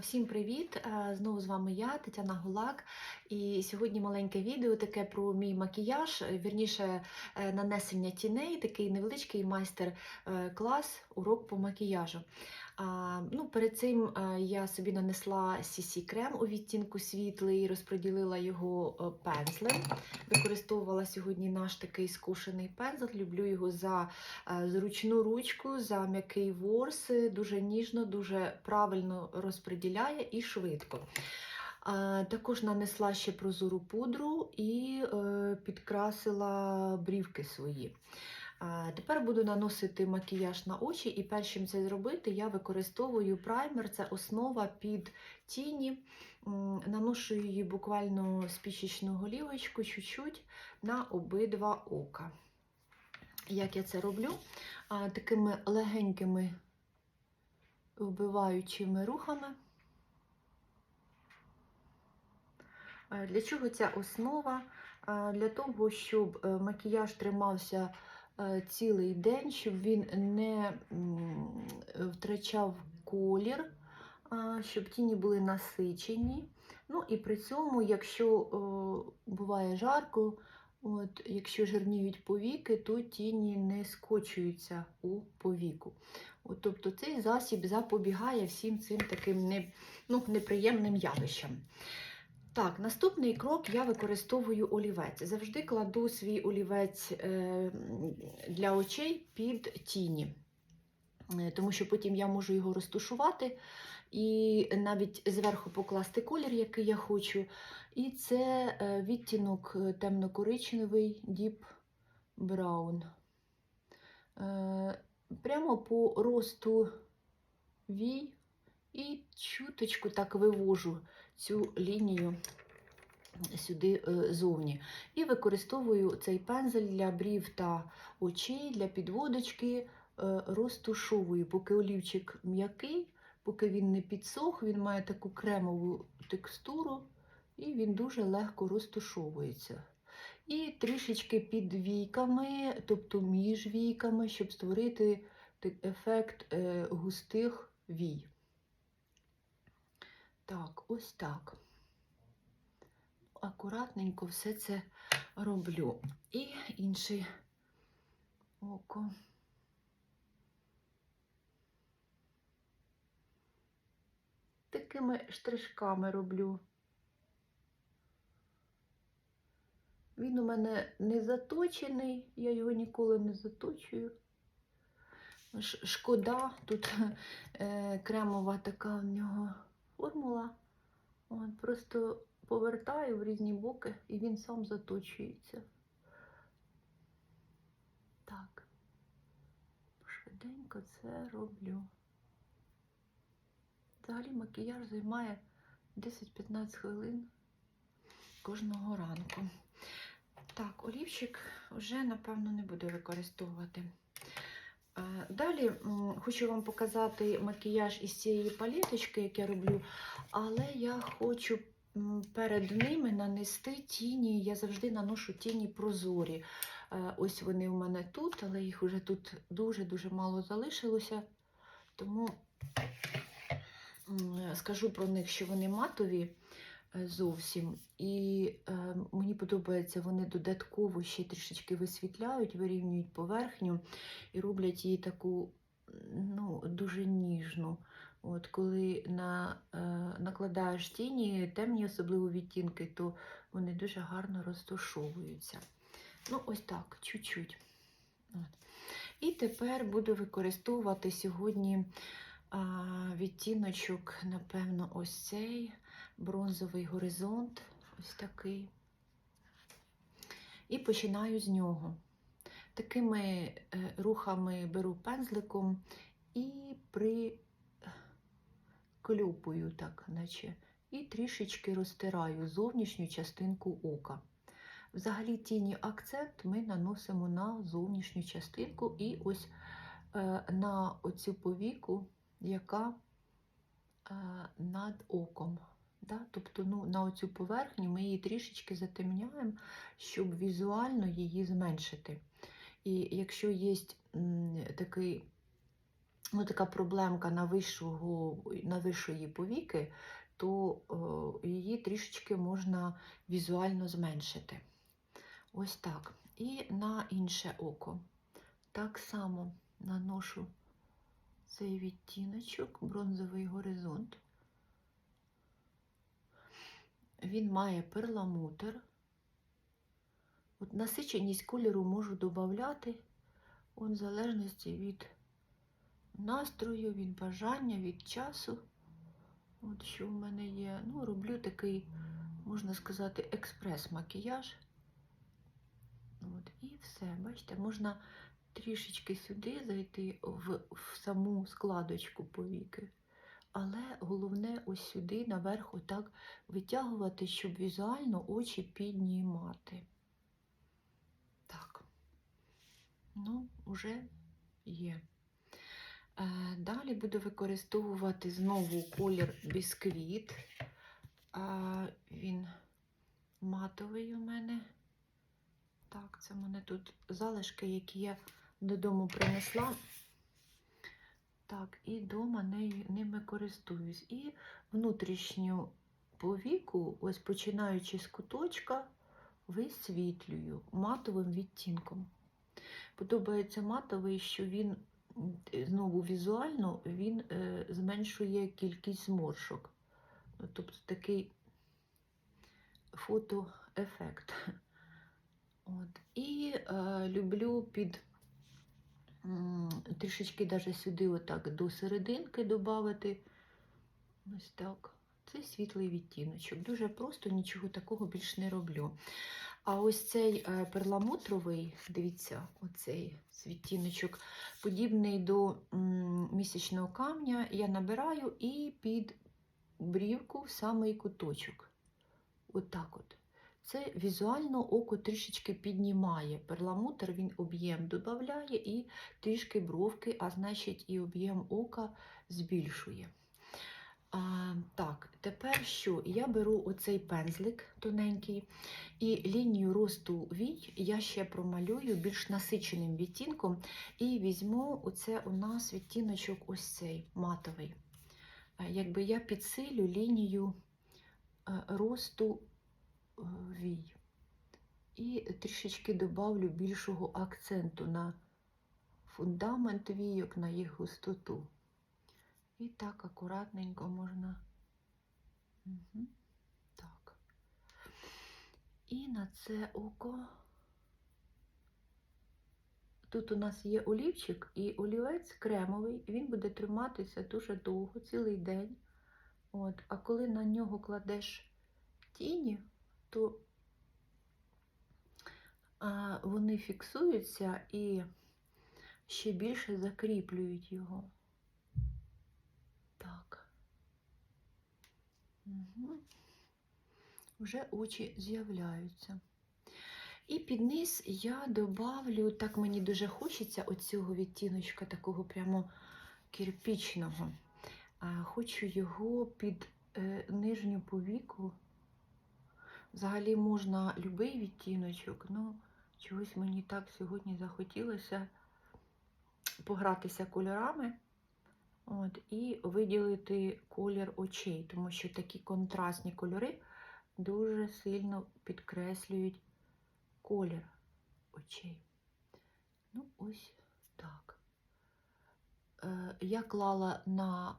Всім привіт! Знову з вами я, Тетяна Гулак. І сьогодні маленьке відео таке про мій макіяж, е, вірніше е, нанесення тіней, такий невеличкий майстер-клас, урок по макіяжу. Ну, перед цим е, я собі нанесла CC крем у відтінку світлий, розподілила його е, пензлем. Використовувала сьогодні наш такий скушений пензл. Люблю його за е, зручну ручку, за м'який ворс, дуже ніжно, дуже правильно розподіляє і швидко. Також нанесла ще прозору пудру і підкрасила брівки свої. Тепер буду наносити макіяж на очі, і першим це зробити я використовую праймер, це основа під тіні. Наношу її буквально спічечну голівочку чуть-чуть на обидва ока. Як я це роблю? Такими легенькими вбиваючими рухами. Для чого ця основа? Для того, щоб е, макіяж тримався цілий день, щоб він не втрачав колір, щоб тіні були насичені. Ну і при цьому, якщо буває жарко, от, якщо жирніють повіки, то тіні не скочуються у повіку. От, тобто цей засіб запобігає всім цим таким не, ну, неприємним явищам. Так, наступний крок я використовую олівець. Завжди кладу свій олівець е, для очей під тіні, Е, тому що потім я можу його розтушувати і навіть зверху покласти колір, який я хочу. І це е, відтінок темно-коричневий Deep Brown. Прямо по росту вій і чуточку так вивожу цю лінію сюди е, зовні. І використовую цей пензель для брів та очей, для підводочки, е, розтушовую, поки олівчик м'який, поки він не підсох, він має таку кремову текстуру, і він дуже легко розтушовується. І трішечки під війками, тобто між війками, щоб створити ефект е, густих вій. Так, ось так. Акуратненько все це роблю. І інше око. Такими штришками роблю. Він у мене не заточений, я його ніколи не заточую. Шкода, тут е, кремова така в нього формула. От, просто повертаю в різні боки і він сам заточується. Так, швиденько це роблю. Взагалі макіяж займає 10-15 хвилин кожного ранку. Так, олівчик вже, напевно, не буду використовувати. Е, Далі хочу вам показати макіяж із цієї паліточки, як я роблю, але я хочу перед ними нанести тіні. Я завжди наношу тіні прозорі. Е, Ось вони у мене тут, але їх вже тут дуже-дуже мало залишилося. Тому скажу про них, що вони матові зовсім. І е, мені подобається, вони додатково ще трішечки висвітляють, вирівнюють поверхню і роблять її таку ну, дуже ніжну. От Коли на, е, накладаєш тіні, темні особливо відтінки, то вони дуже гарно розташовуються. Ну, ось так, чуть-чуть. І тепер буду використовувати сьогодні а, відтіночок, напевно, ось цей бронзовий горизонт, ось такий. І починаю з нього. Такими е, рухами беру пензликом і приклюпую, так, наче, і трішечки розтираю зовнішню частинку ока. Взагалі тіні акцент ми наносимо на зовнішню частинку і ось е, на оцю повіку, яка е, над оком. Да? Тобто ну, на оцю поверхню ми її трішечки затемняємо, щоб візуально її зменшити. І якщо є такий ну, така проблемка на, вищого, на вищої повіки, то е, її трішечки можна візуально зменшити. Ось так. І на інше око. Так само наношу цей відтіночок, бронзовий горизонт. Він має перламутр. От насиченість кольору можу додати в залежності від настрою, від бажання, від часу. От що в мене є. Ну, роблю такий, можна сказати, експрес-макіяж. От, і все, бачите, можна трішечки сюди зайти в, в саму складочку повіки. Але головне ось сюди наверх отак витягувати, щоб візуально очі піднімати. Так, ну, вже є. Е, Далі буду використовувати знову колір бісквіт. Він матовий у мене. Так, це в мене тут залишки, які я додому принесла. Так, і вдома ними користуюсь. І внутрішню повіку, ось починаючи з куточка, висвітлюю матовим відтінком. Подобається матовий, що він знову візуально він е, зменшує кількість зморшок. Ну, Тобто такий фотоефект. От. І е, люблю під трішечки даже сюди отак до серединки додати. Ось так. Це світлий відтіночок. Дуже просто нічого такого більш не роблю. А ось цей е, перламутровий, дивіться, оцей відтіночок, подібний до місячного камня, я набираю і під брівку в самий куточок. Отак от. Це візуально око трішечки піднімає. Перламутр він об'єм додає і трішки бровки, а значить і об'єм ока збільшує. А, Так, тепер що? Я беру оцей пензлик тоненький, і лінію росту вій я ще промалюю більш насиченим відтінком, і візьму оце у нас відтіночок ось цей матовий. Е, Якби я підсилю лінію е, росту вій. І трішечки добавлю більшого акценту на фундамент війок, на їх густоту. І так акуратненько можна. Угу. Так. І на це око. Тут у нас є олівчик і олівець кремовий, він буде триматися дуже довго, цілий день. От. А коли на нього кладеш тіні, то а, вони фіксуються і ще більше закріплюють його. Так. Угу. Вже очі з'являються. І під низ я добавлю, так мені дуже хочеться оцього відтіночка, такого прямо кирпічного. Хочу його під е, нижню повіку. Взагалі можна будь-який відтіночок, ну чогось мені так сьогодні захотілося погратися кольорами. От, І виділити колір очей, тому що такі контрастні кольори дуже сильно підкреслюють колір очей. Ну, ось так. Е, Я клала на,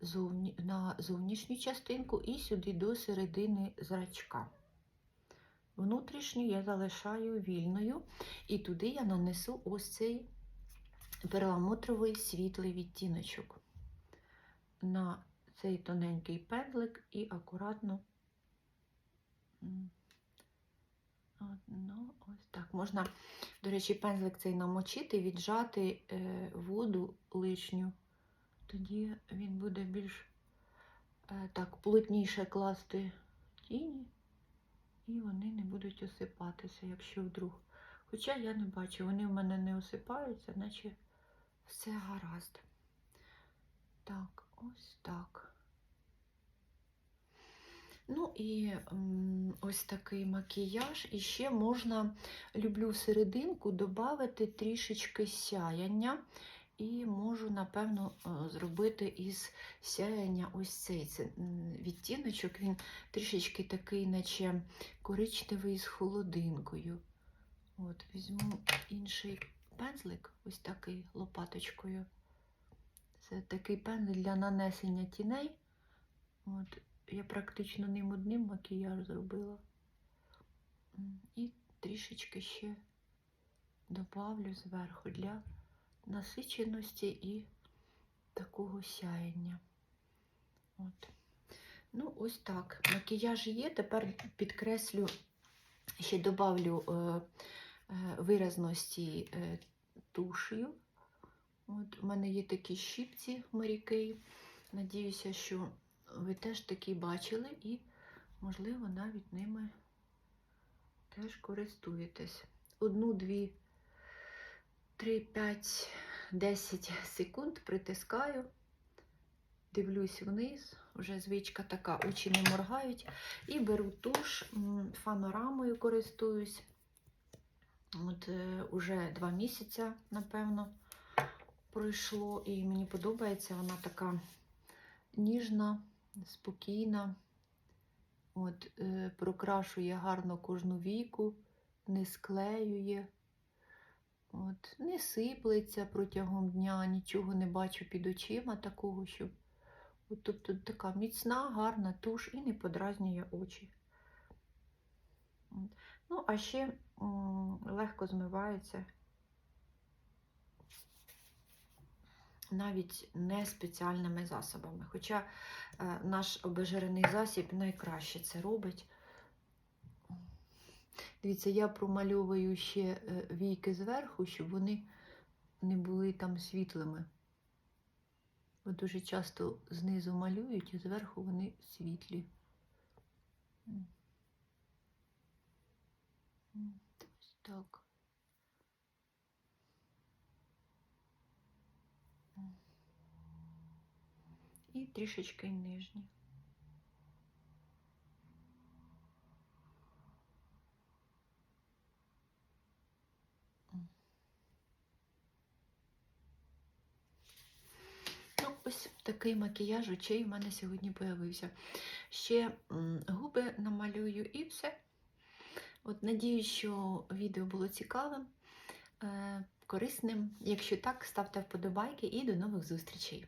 зовні, на зовнішню частинку і сюди до середини зрачка. Внутрішню я залишаю вільною, і туди я нанесу ось цей перламутровий світлий відтіночок. На цей тоненький пензлик і акуратно. Ну, ось так. Можна, до речі, пензлик цей намочити, віджати е, воду лишню, тоді він буде більш е, так плотніше класти тіні, і вони не будуть осипатися, якщо вдруг. Хоча я не бачу, вони в мене не осипаються, наче все гаразд. Так, ось так. Ну і ось такий макіяж. І ще можна, люблю серединку, додати трішечки сяяння. І можу, напевно, е, зробити із сяяння ось цей це, відтіночок. Він трішечки такий, наче коричневий з холодинкою. От, візьму інший пензлик, ось такий лопаточкою. Це такий пензлик для нанесення тіней. От, я практично ним одним макіяж зробила. І трішечки ще добавлю зверху для насиченості і такого сяєння. От. Ну, ось так. Макіяж є, тепер підкреслю, ще добавлю е, е, виразності е, тушею. От, У мене є такі щипці моряки. Надіюся, що ви теж такі бачили і, можливо, навіть ними теж користуєтесь. Одну-дві 3-5-10 секунд притискаю, дивлюсь вниз, вже звичка така, очі не моргають. І беру туш, фанорамою користуюсь. От е, Уже 2 місяці, напевно, пройшло, і мені подобається, вона така ніжна, спокійна. От, е, Прокрашує гарно кожну віку, не склеює от, не сиплеться протягом дня, нічого не бачу під очима такого, щоб. От, тобто така міцна, гарна туш і не подразнює очі. Ну, а ще м, легко змивається. Навіть не спеціальними засобами. Хоча е, наш обезжирений засіб найкраще це робить. Дивіться, я промальовую ще е, війки зверху, щоб вони не були там світлими. Бо дуже часто знизу малюють, і зверху вони світлі. Так. І трішечки нижні. М. Ну, ось такий макіяж очей у мене сьогодні появився. Ще губи намалюю і все. От надію, що відео було цікавим, е, корисним. Якщо так, ставте вподобайки і до нових зустрічей.